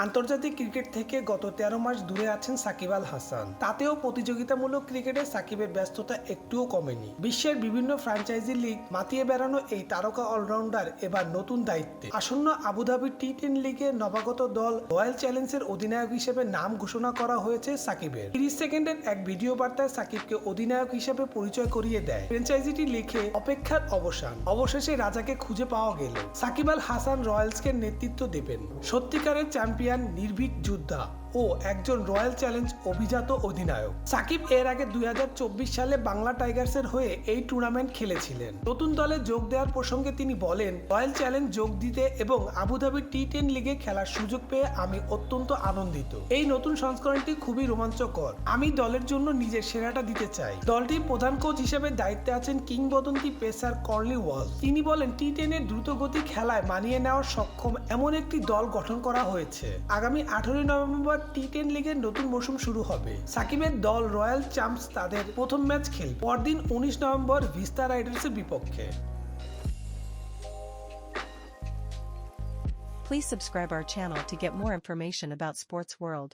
আন্তর্জাতিক ক্রিকেট থেকে গত তেরো মাস দূরে আছেন সাকিব আল হাসান। তাতেও প্রতিযোগিতামূলক ক্রিকেটে সাকিবের ব্যস্ততা একটুও কমেনি। বিশ্বের বিভিন্ন ফ্র্যাঞ্চাইজি লিগ মাতিয়ে বেড়ানো এই তারকা অলরাউন্ডার এবার নতুন দায়িত্বে। আসন্ন আবুধাবি টি টেন লিগে নবাগত দল রয়্যাল চ্যালেঞ্জের অধিনায়ক হিসেবে নাম ঘোষণা করা হয়েছে সাকিবের। তিরিশ সেকেন্ডের এক ভিডিও বার্তায় সাকিবকে অধিনায়ক হিসেবে পরিচয় করিয়ে দেয়। ফ্র্যাঞ্চাইজিটি লিখে অপেক্ষার অবসান। অবশেষে রাজাকে খুঁজে পাওয়া গেল। সাকিব আল হাসান রয়্যালসকে নেতৃত্ব দেবেন। সত্যিকারের চ্যাম্পিয়ন নির্ভীক যোদ্ধা। ও একজন রয়্যাল চ্যালেঞ্জ অভিজাত অধিনায়ক। সাকিব এর আগে দু হাজার চব্বিশ সালে বাংলা টাইগার্সের হয়ে এই টুর্নামেন্ট খেলেছিলেন। নতুন দলে যোগ দেওয়ার প্রসঙ্গে তিনি বলেন, রয়্যাল চ্যালেঞ্জ যোগ দিতে এবং আবুধাবি টি টেন লিগে খেলার সুযোগ পেয়ে আমি অত্যন্ত আনন্দিত। এই নতুন সংস্করণটি খুবই রোমাঞ্চকর। আমি দলের জন্য নিজের সেরাটা দিতে চাই। দলটির প্রধান কোচ হিসেবে দায়িত্বে আছেন কিংবদন্তি পেসার কর্লি ওয়াল তিনি বলেন টি টেনের দ্রুতগতি খেলায় মানিয়ে নেওয়ার সক্ষম এমন একটি দল গঠন করা হয়েছে। আগামী আঠারোই নভেম্বর টি টেন লিগের নতুন মৌসুম শুরু হবে। সাকিবের দল রয়্যাল চ্যাম্পস তাদের প্রথম ম্যাচ খেলবে। পরদিন উনিশ নভেম্বর ভিস্তা রাইডার্সের বিপক্ষে। Please subscribe our channel to get more information about Sports World.